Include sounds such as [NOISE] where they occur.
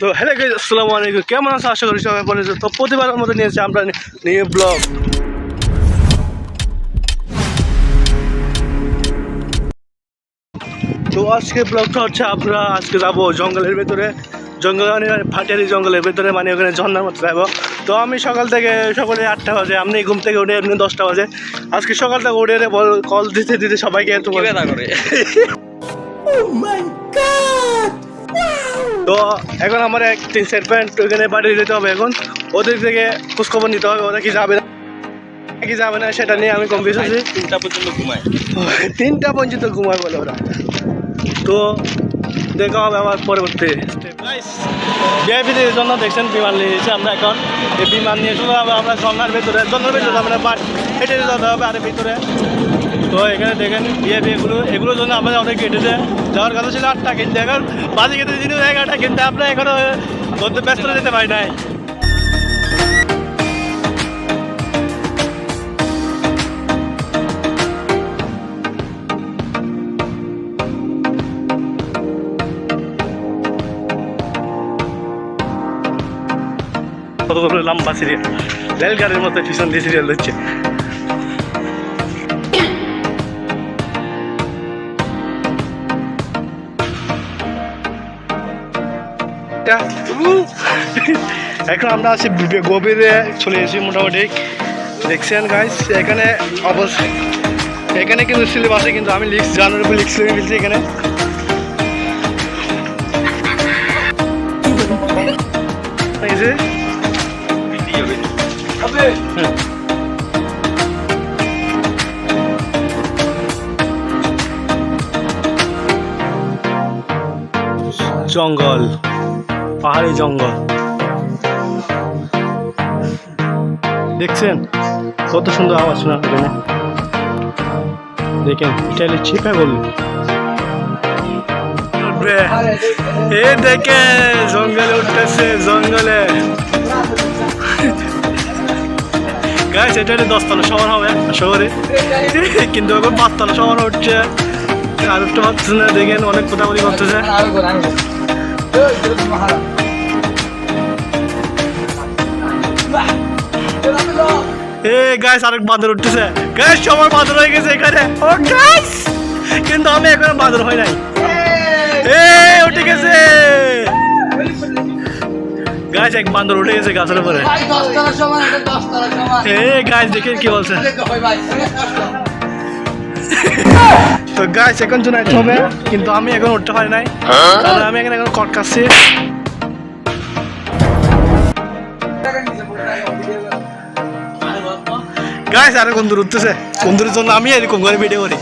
তো hello guys আসসালামু আলাইকুম। কেমন আছো? আশা করি সবাই ভালো আছো। তো প্রতিবারের মতো নিয়েছি আমরা নিয়ে ব্লগ। তো আজকে ব্লগটা হচ্ছে আমরা আজকে যাব জঙ্গলের ভেতরে। জঙ্গল মানে ফাটিয়ারি জঙ্গলের ভেতরে মানে ওখানে ঝর্ণার মতো যাব। তো আমি সকাল থেকে সকালে আটটা বাজে আপনি ঘুম থেকে উঠে এমনি দশটা বাজে। আজকে সকাল থেকে উঠে বল কল দিতে দিতে সবাইকে ব্যথা করে? [LAUGHS] তো এখন আমার এক তিন সেট প্যান্ট ওইখানে বাড়ি যেতে হবে এখন। ওদের থেকে খোঁজখবর নিতে হবে ওরা কি যাবে না কি যাবে না সেটা নিয়ে আমি কনফিউজ আছি তিনটা পর্যন্ত ঘুমায়। তিনটা পর্যন্ত ঘুমায় বলে ওরা। তো দেখা হবে আমার পরবর্তী বিআইপিদের জন্য দেখছেন বিমান নিয়ে আমরা এখন। এই বিমান নিয়ে যাব আমরা ঝর্নার ভেতরে ঝর্নার ভেতরে আমরা বাট হবে আর ভিতরে। তো এখানে দেখেন বিআইপি এগুলো এগুলোর জন্য আমাদের অনেক কেটেছে। যাওয়ার কথা ছিল আটটা কিন্তু। এখন বাজে কেটে দিন এগারোটা কিন্তু। আমরা এখনও বলতে ব্যস্ত যেতে পারি নাই। লম্বা সিরিয়াল রেলগাড়ির মতো পিছন দিয়ে সিরিয়াল হচ্ছে এখন আমরা আছি গভীরে চলে এসেছি মোটামুটি। দেখছেন গাইস এখানে অবশ্যই এখানে কিন্তু আছে, কিন্তু আমি লিক্স জানার উপর লিক্স লিখে ফেলছি এখানে। জঙ্গল। পাহাড়ি জঙ্গল। দেখছেন? কত সুন্দর আওয়াজ শোনা এখানে। দেখেন হলে চিপা বলল এ দেখে জঙ্গলে উঠতেছে, জঙ্গলে। গাছ এটা দশতলা শহর হবে, শহরে। কিন্তু এখন পাঁচতলা শহর উঠছে আর একটু ভাবছে না, দেখেন, অনেক কোথাগুলি করতেছে এ গাইস আরেক বাঁদর উঠতেছে গাইস সবার বাঁদর হয়ে গেছে এখানে ও গাইস কিন্তু আমি এখন বাঁদর হই নাই এ উঠে গেছে গাইস এক বাঁদর উঠে গেছে গাছের উপরে এ গাইস দেখেন কি বলছে তো গাইস এখন জন্য হবে কিন্তু আমি এখন উঠতে পারি নাই। কারণ আমি এখানে এখন কট কাটছি। গাইস আরে কোন দূর উঠতেছে। কোন দূরের জন্য আমি এরকম করে ভিডিও করি।